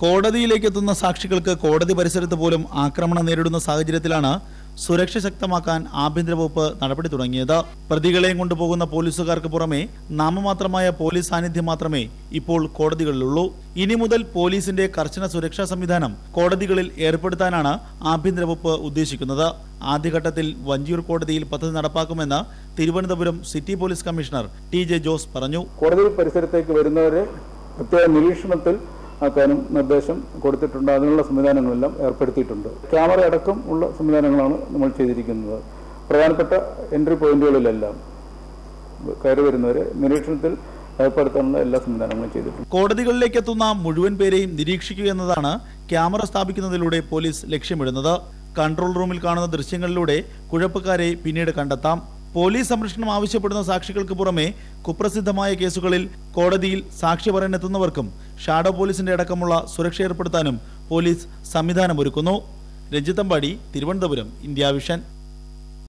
കോടതിയിലേക്ക് എത്തുന്ന സാക്ഷികൾക്ക് കോടതി പരിസരത്ത് പോലും ആക്രമണം നേരിടുന്ന സാഹചര്യത്തിലാണ് സുരക്ഷ ശക്തമാക്കാൻ ആഭ്യന്തര വകുപ്പ് നടപടി തുടങ്ങിയത്. പ്രതികളെയും കൊണ്ടുപോകുന്ന പോലീസുകാർക്ക് പുറമെ നാമമാത്രമായ പോലീസ് സാന്നിധ്യം മാത്രമേ ഇപ്പോൾ കോടതികളിലുള്ളൂ. ഇനി മുതൽ പോലീസിന്റെ കർശന സുരക്ഷാ സംവിധാനം കോടതികളിൽ ഏർപ്പെടുത്താനാണ് ആഭ്യന്തര വകുപ്പ് ഉദ്ദേശിക്കുന്നത്. ആദ്യഘട്ടത്തിൽ വഞ്ചിയൂർ കോടതിയിൽ പദ്ധതി നടപ്പാക്കുമെന്ന് Thiruvananthapuram city police commissioner T J Jose പറഞ്ഞു. കോടതി പരിസരത്തേക്ക് വരുന്നവരെ പ്രത്യേക നിരീക്ഷണത്തിൽ ആക്കാനും നിർദ്ദേശം കൊടുത്തിട്ടുണ്ട്. അതിനുള്ള സംവിധാനങ്ങളെല്ലാം ഏർപ്പെടുത്തിയിട്ടുണ്ട്. ക്യാമറ അടക്കം ഉള്ള സംവിധാനങ്ങളാണ് നമ്മൾ ചെയ്തിരിക്കുന്നത്. പ്രധാനപ്പെട്ട എൻട്രി പോയിന്റുകളിലെല്ലാം കയറി വരുന്നവരെ നിരീക്ഷണത്തിൽ ഏർപ്പെടുത്താനുള്ള എല്ലാ സംവിധാനങ്ങളും ചെയ്തിട്ടുണ്ട്. കോടതികളിലേക്ക് എത്തുന്ന മുഴുവൻ പേരെയും നിരീക്ഷിക്കുക എന്നതാണ് ക്യാമറ സ്ഥാപിക്കുന്നതിലൂടെ പോലീസ് ലക്ഷ്യമിടുന്നത്. കൺട്രോൾ റൂമിൽ കാണുന്ന ദൃശ്യങ്ങളിലൂടെ കുഴപ്പക്കാരെ പിന്നീട് കണ്ടെത്താം. പോലീസ് സംരക്ഷണം ആവശ്യപ്പെടുന്ന സാക്ഷികൾക്ക് പുറമെ കുപ്രസിദ്ധമായ കേസുകളിൽ കോടതിയിൽ സാക്ഷി പറയാനെത്തുന്നവർക്കും ഷാഡോ പോലീസിന്റെ അടക്കമുള്ള സുരക്ഷ ഏർപ്പെടുത്താനും പോലീസ് സംവിധാനമൊരുക്കുന്നു. രഞ്ജിത്തമ്പാടി തിരുവനന്തപുരം ഇന്ത്യ വിഷൻ.